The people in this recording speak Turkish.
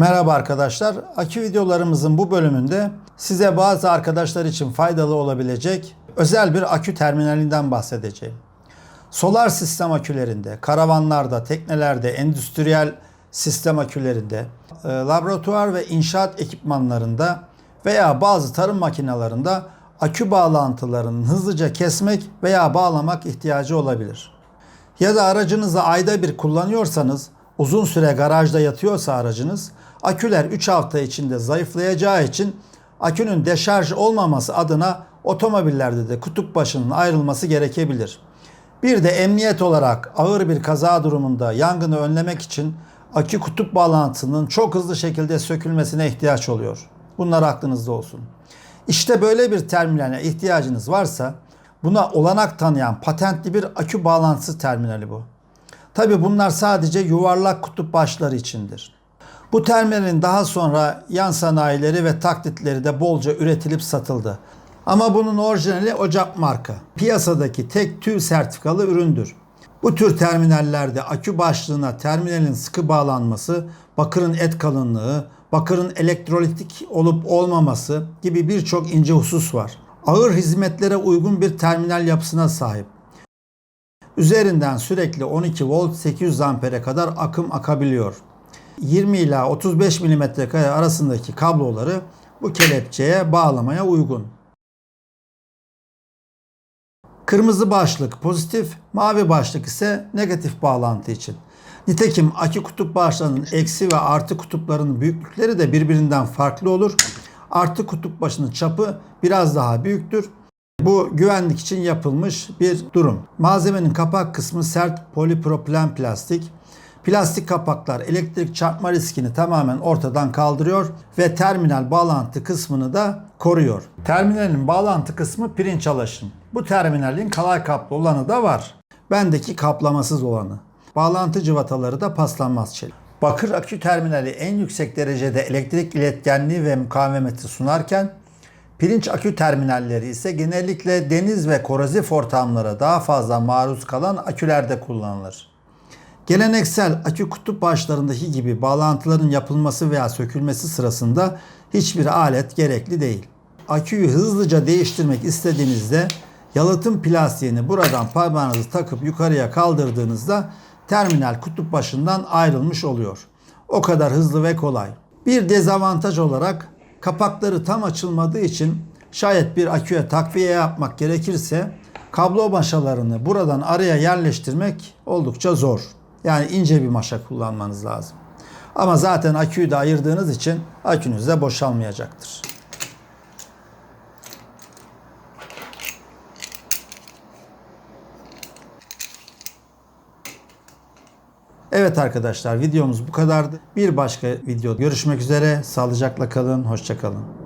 Merhaba arkadaşlar. Akü videolarımızın bu bölümünde size bazı arkadaşlar için faydalı olabilecek özel bir akü terminalinden bahsedeceğim. Solar sistem akülerinde, karavanlarda, teknelerde, endüstriyel sistem akülerinde, e, laboratuvar ve inşaat ekipmanlarında veya bazı tarım makinelerinde akü bağlantılarını hızlıca kesmek veya bağlamak ihtiyacı olabilir. Ya da aracınızı ayda bir kullanıyorsanız, uzun süre garajda yatıyorsa aracınız, aküler 3 hafta içinde zayıflayacağı için akünün deşarj olmaması adına otomobillerde de kutup başının ayrılması gerekebilir. Bir de emniyet olarak ağır bir kaza durumunda yangını önlemek için akü kutup bağlantısının çok hızlı şekilde sökülmesine ihtiyaç oluyor. Bunlar aklınızda olsun. İşte böyle bir terminale ihtiyacınız varsa buna olanak tanıyan patentli bir akü bağlantısı terminali bu. Tabi bunlar sadece yuvarlak kutup başları içindir. Bu terminalin daha sonra yan sanayileri ve taklitleri de bolca üretilip satıldı. Ama bunun orijinali Ocak marka. Piyasadaki tek tüy sertifikalı üründür. Bu tür terminallerde akü başlığına terminalin sıkı bağlanması, bakırın et kalınlığı, bakırın elektrolitik olup olmaması gibi birçok ince husus var. Ağır hizmetlere uygun bir terminal yapısına sahip. Üzerinden sürekli 12 volt 800 ampere kadar akım akabiliyor. 20 ila 35 mm kare arasındaki kabloları bu kelepçeye bağlamaya uygun. Kırmızı başlık pozitif, mavi başlık ise negatif bağlantı için. Nitekim akü kutup başlarının eksi ve artı kutuplarının büyüklükleri de birbirinden farklı olur. Artı kutup başının çapı biraz daha büyüktür. Bu güvenlik için yapılmış bir durum. Malzemenin kapak kısmı sert polipropilen plastik. Plastik kapaklar elektrik çarpma riskini tamamen ortadan kaldırıyor ve terminal bağlantı kısmını da koruyor. Terminalin bağlantı kısmı pirinç alaşım. Bu terminalin kalay kaplı olanı da var. Bendeki kaplamasız olanı. Bağlantı cıvataları da paslanmaz çelik. Bakır akü terminali en yüksek derecede elektrik iletkenliği ve mukavemeti sunarken pirinç akü terminalleri ise genellikle deniz ve korozif ortamlara daha fazla maruz kalan akülerde kullanılır. Geleneksel akü kutup başlarındaki gibi bağlantıların yapılması veya sökülmesi sırasında hiçbir alet gerekli değil. Aküyü hızlıca değiştirmek istediğinizde yalıtım plastiğini buradan parmağınızı takıp yukarıya kaldırdığınızda terminal kutup başından ayrılmış oluyor. O kadar hızlı ve kolay. Bir dezavantaj olarak kapakları tam açılmadığı için şayet bir aküye takviye yapmak gerekirse kablo maşalarını buradan araya yerleştirmek oldukça zor. Yani ince bir maşa kullanmanız lazım. Ama zaten aküyü de ayırdığınız için akünüz de boşalmayacaktır. Evet arkadaşlar videomuz bu kadardı. Bir başka video görüşmek üzere. Sağlıcakla kalın, hoşça kalın.